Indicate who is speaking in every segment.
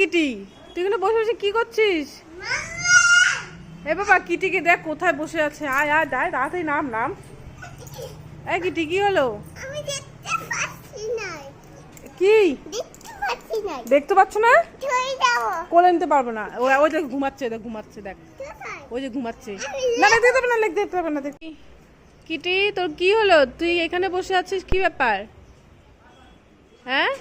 Speaker 1: Kitty? তুই এখানে বসে বসে কি করছিস? এ বাবা কিটিকে দেখ কোথায় বসে আছে। আয় আয় দায় তাড়াতাড়ি নাম নাম। এই কিটি কি হলো? কি?
Speaker 2: দেখতে পাচ্ছি না।
Speaker 1: কোলে নিতে পারব না। ওই দেখ ঘুমাচ্ছে দেখ ঘুমাচ্ছে দেখ। ওই যে ঘুমাচ্ছে। না দেখতে পাবে না দেখতে পাবে না দেখি। কিটি তোর কি হলো? তুই এখানে বসে আছিস কি ব্যাপার? হ্যাঁ?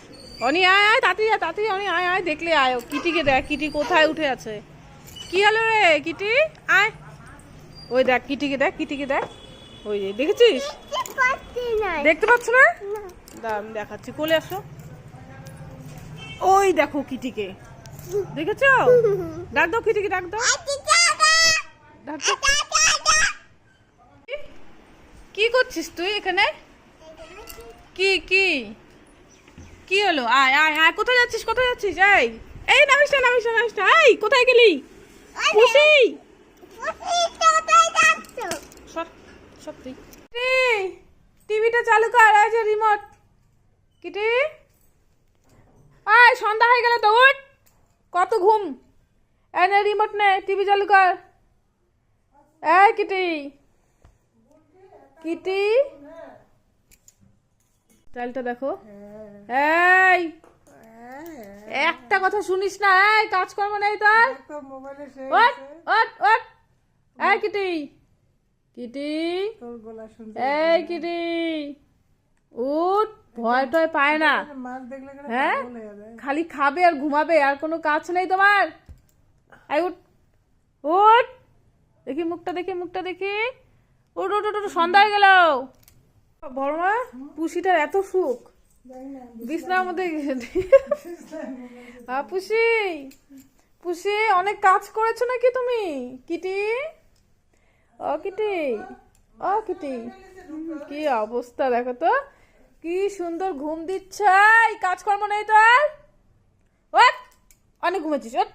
Speaker 1: অনি, আয় আয়, তাড়াতাড়ি আয়, তাড়াতাড়ি অনি, আয় আয়, দেখলে আয়। কিটিকে দেখ, কিটি কোথায় উঠে আছে। কি হলো রে, কিটি? আয়। ওই দেখ, কিটিকে দেখ কিটিকে দেখ। ওই যে, দেখেছিস?
Speaker 2: দেখতে পাচ্ছি না।
Speaker 1: আমি দেখাচ্ছি, কোলে আসো। ওই দেখো কিটিকে। দেখেছ? ডাক দাও কিটিকে ডাক দাও। কি করছিস তুই এখানে? কি কি? কি হলো? আয় আয় আয় কোথায় যাচ্ছিস? কোথায় যাচ্ছিস? এই এই নামিস না নামিস না নামিস না। এই কোথায় গেলি? খুশি? তুই। টিভিটা চালু কর এই যে রিমোট কিটি? আয় সন্ধ্যা হয়ে গেল তো উঠ। কত ঘুম। এই নে রিমোট নে টিভি চালু কর। এই কিটি। কিটি? চালটা দেখো। এই একটা কথা শুনিস না এই কাজকর্ম নেই তোর। ওট ওট ওট এই কিটি কিটি। এই কিটি উঠ ভয় টয় পায় না। হ্যাঁ? খালি খাবে আর ঘুমাবে আর কোনো কাজ নেই তোমার। এই উঠ উঠ। দেখি মুখটা দেখি মুখটা দেখি। উঠ উঠ উঠ উঠ, সন্ধ্যা হয়ে গেল। বড় মা পুষিটার এত সুখ। বিছনার মধ্যে পুষি। পুষি অনেক কাজ করেছ নাকি তুমি? কিটি? ও কিটি। ও কিটি। কি অবস্থা দেখো তো। কি সুন্দর ঘুম দিচ্ছে। কাজকর্ম নেই তো আর অনেক ঘুমেছিস ওট